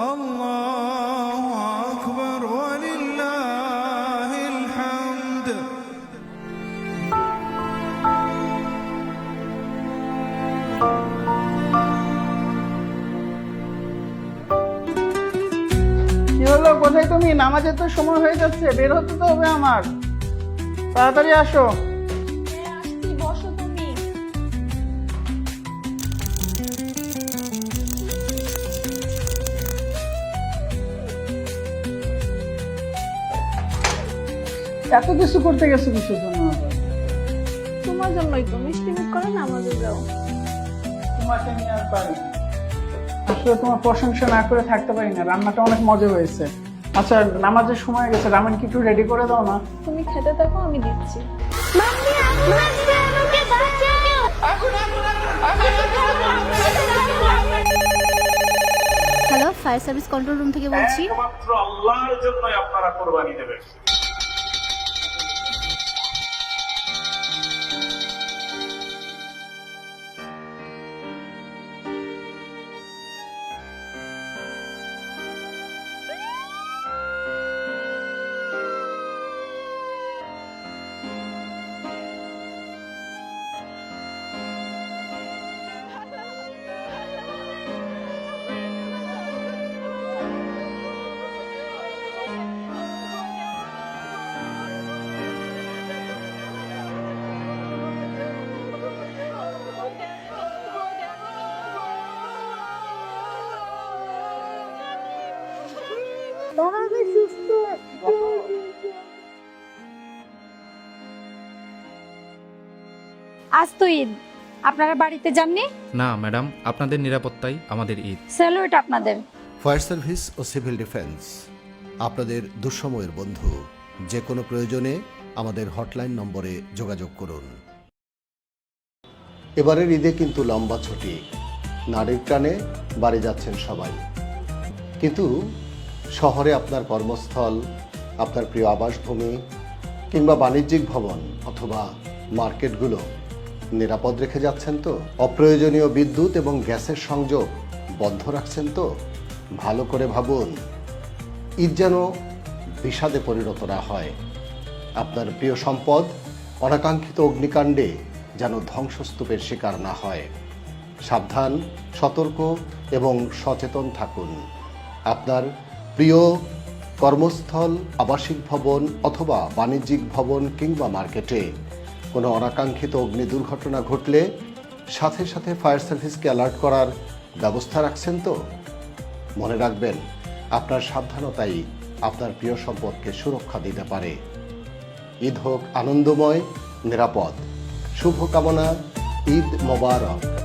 الله أكبر ولله الحمد কি হলো কোথায় তুমি নামাজের তো সময় হয়ে যাচ্ছে বের হতে তো হবে আমার তাড়াতাড়ি আসো এত কিছু করতে গেছো কিছুর জন্য আবার তোমার জন্যই তো মিষ্টি মুখ করে নামাজে যাও তোমাকে নিয়ে আর পারি না। আসলে তোমার প্রশংসা না করে থাকতে পারি না রান্নাটা অনেক মজা হয়েছে আচ্ছা নামাজের সময় গেছে রামেন কি একটু রেডি করে দাও না তুমি খেতে থাকো আমি দিচ্ছি hello fire service control room থেকে বলছি একমাত্র আল্লাহর জন্যই আপনারা কোরবানি দেবেন আজ তো ঈদ। আপনারা বাড়িতে যাননি? না ম্যাডাম আপনাদের নিরাপত্তাই আমাদের ঈদ। স্যালুট আপনাদের। ফায়ার সার্ভিস ও সিভিল ডিফেন্স আপনাদের দুঃসময়ের বন্ধু। যে কোনো প্রয়োজনে আমাদের হটলাইন নম্বরে যোগাযোগ করুন। এবারের ঈদে কিন্তু লম্বা ছুটি। নারীর টানে বাড়ি যাচ্ছেন সবাই। কিন্তু শহরে আপনার কর্মস্থল, আপনার প্রিয় আবাসভূমি, কিংবা বাণিজ্যিক ভবন অথবা মার্কেটগুলো নিরাপদ রেখে যাচ্ছেন তো? অপ্রয়োজনীয় বিদ্যুৎ এবং গ্যাসের সংযোগ বন্ধ রাখছেন তো? ভালো করে ভাবুন, ঈদ যেন বিষাদে পরিণত না হয়। আপনার প্রিয় সম্পদ অনাকাঙ্ক্ষিত অগ্নিকাণ্ডে যেন ধ্বংসস্তূপের শিকার না হয়। সাবধান, সতর্ক এবং সচেতন থাকুন। আপনার প্রিয় কর্মস্থল, আবাসিক ভবন অথবা বাণিজ্যিক ভবন কিংবা মার্কেটে কোনো অনাকাঙ্ক্ষিত অগ্নি দুর্ঘটনা ঘটলে সাথে সাথে ফায়ার সার্ভিসকে অ্যালার্ট করার ব্যবস্থা রাখছেন তো? মনে রাখবেন, আপনার সাবধানতাই আপনার প্রিয় সম্পদকে সুরক্ষা দিতে পারে। ঈদ হোক আনন্দময়, নিরাপদ। শুভকামনা ঈদ মোবারক।